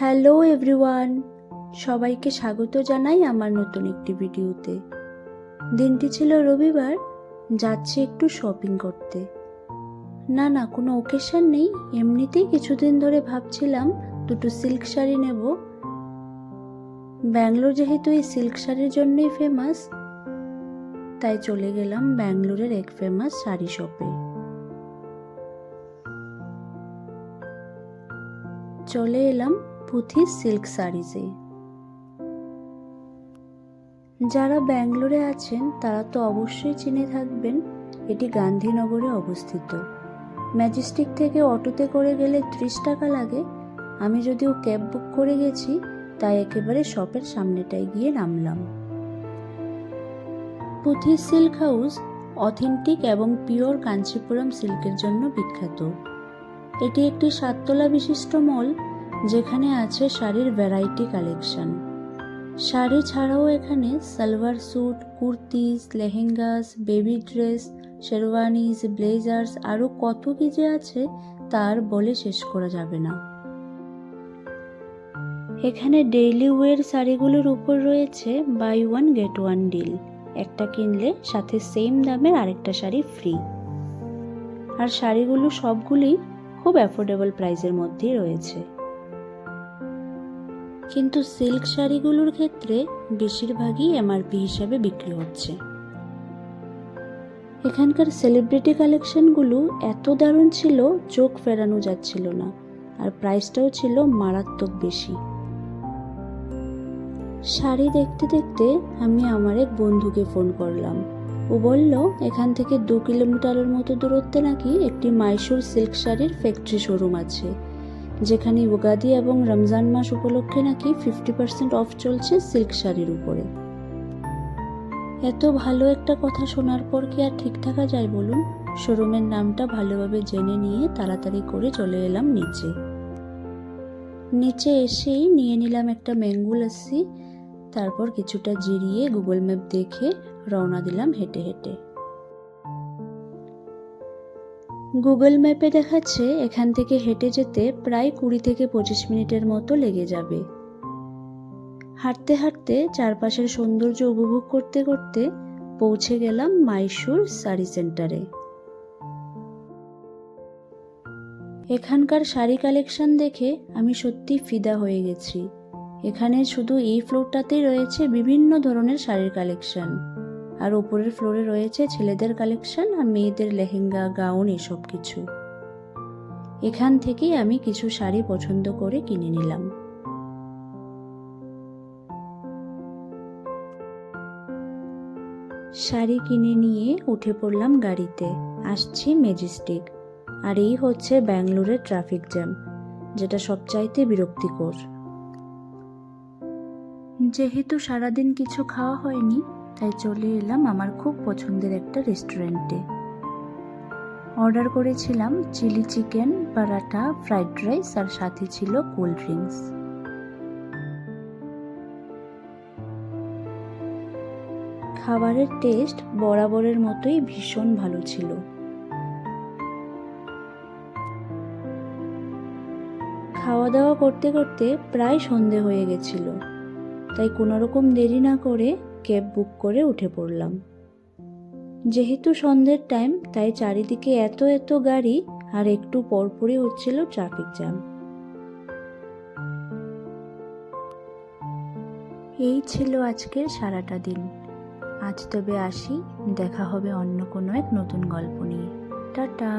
Hello everyone, সবাইকে স্বাগত জানাই আমার নতুন একটি ভিডিওতে। দিনটি ছিল রবিবার, যাচ্ছি একটু শপিং করতে। না না, কোনো ওকেশন নেই, এমনিতেই কিছুদিন ধরে ভাবছিলাম দুটো সিল্ক শাড়ি নেব। ব্যাঙ্গালোর যেহেতু এই সিল্ক শাড়ির জন্যই ফেমাস তাই চলে গেলাম ব্যাঙ্গালোরের এক ফেমাস শাড়ি শপে চলে এলাম পুথি সিল্ক শাড়িজে যারা ব্যাঙ্গালোরে আছেন, তারা তো অবশ্যই চিনে থাকবেন, এটি গান্ধীনগরে অবস্থিত। ম্যাজিস্টিক থেকে অটোতে করে গেলে ত্রিশ টাকা লাগে। আমি যদিও ক্যাব বুক করে গেছি, তাই একেবারে শপের সামনেটায় গিয়ে নামলাম। পুথি সিল্ক হাউস অথেন্টিক এবং পিওর কাঞ্চিপুরম সিল্কের জন্য বিখ্যাত। এটি একটি সাততলা বিশিষ্ট মল যেখানে আছে শাড়ির ভ্যারাইটি কালেকশন শাড়ি ছাড়াও এখানে salwar suit kurtis, lehengas baby dress sherwanis blazers আরও কত কি যে আছে, তার বলে শেষ করা যাবে না। এখানে ডেইলি ওয়ের শাড়িগুলোর উপর রয়েছে buy one get one deal একটা কিনলে সাথে সেম দামের আরেকটা শাড়ি ফ্রি আর শাড়িগুলো সবগুলি খুব অ্যাফোর্ডেবল প্রাইসের মধ্যেই রয়েছে। কিন্তু সিল্ক শাড়িগুলোর ক্ষেত্রে বেশিরভাগই এমআরপি হিসাবে বিক্রি হচ্ছে। এখানকার সেলিব্রিটি কালেকশনগুলো এত দারুণ ছিল, চোখ ফেরানো যাচ্ছিল না, আর প্রাইসটাও ছিল মারাত্মক বেশি। শাড়ি দেখতে দেখতে আমি আমার এক বন্ধুকে ফোন করলাম। ও বলল, এখান থেকে দু কিলোমিটারের মতো দূরত্বে নাকি একটি মাইসুর সিল্ক শাড়ির ফ্যাক্টরি শোরুম আছে। যেখানে উগাদি এবং রমজান মাস উপলক্ষে নাকি ফিফটি পার্সেন্ট অফ চলছে সিল্ক শাড়ির উপরে। এত ভালো একটা কথা শোনার পর কি আর ঠিক থাকা যায় বলুন? শোরুমের নামটা ভালোভাবে জেনে নিয়ে তাড়াতাড়ি করে চলে এলাম নিচে। নিচে এসেই নিয়ে নিলাম একটা ম্যাঙ্গো লাস্সি তারপর কিছুটা জিরিয়ে গুগল ম্যাপ দেখে রওনা দিলাম হেঁটে হেঁটে। গুগল ম্যাপে দেখাচ্ছে এখান থেকে হেঁটে যেতে প্রায় কুড়ি থেকে পঁচিশ মিনিটের মতো লেগে যাবে। হাঁটতে হাঁটতে চারপাশের সৌন্দর্য উপভোগ করতে করতে পৌঁছে গেলাম মাইসুর শাড়ি সেন্টারে। এখানকার শাড়ি কালেকশন দেখে আমি সত্যি ফিদা হয়ে গেছি। এখানে শুধু এই ফ্লোরটাতেই রয়েছে বিভিন্ন ধরনের শাড়ির কালেকশন। আর উপরের ফ্লোরে রয়েছে ছেলেদের কালেকশন আর মেয়েদের লেহেঙ্গা গাউন এসব কিছু। এখান থেকেই আমি কিছু শাড়ি পছন্দ করে কিনে নিলাম। শাড়ি কিনে নিয়ে উঠে পড়লাম গাড়িতে। আসছি মেজেস্টিক আর এই হচ্ছে ব্যাঙ্গালোরের ট্রাফিক জ্যাম যেটা সবচাইতে বিরক্তিকর। যেহেতু সারাদিন কিছু খাওয়া হয়নি তাই চলে এলাম আমার খুব পছন্দের একটা রেস্টুরেন্টে। অর্ডার করেছিলাম chilli chicken, paratha, fried rice আর সাথে ছিল কোল্ড ড্রিঙ্কস। খাবারের টেস্ট বরাবরের মতোই ভীষণ ভালো ছিল। খাওয়া দাওয়া করতে করতে প্রায় সন্ধে হয়ে গেছিল, তাই কোনো রকম দেরি না করে ক্যাব বুক করে উঠে পড়লাম। যেহেতু সন্ধ্যের টাইম তাই চারিদিকে এত এত গাড়ি আর একটু পরপরই হচ্ছিল ট্রাফিক জ্যাম এই ছিল আজকের সারাটা দিন। আজ তবে আসি, দেখা হবে অন্য কোনো এক নতুন গল্প নিয়ে। টাটা!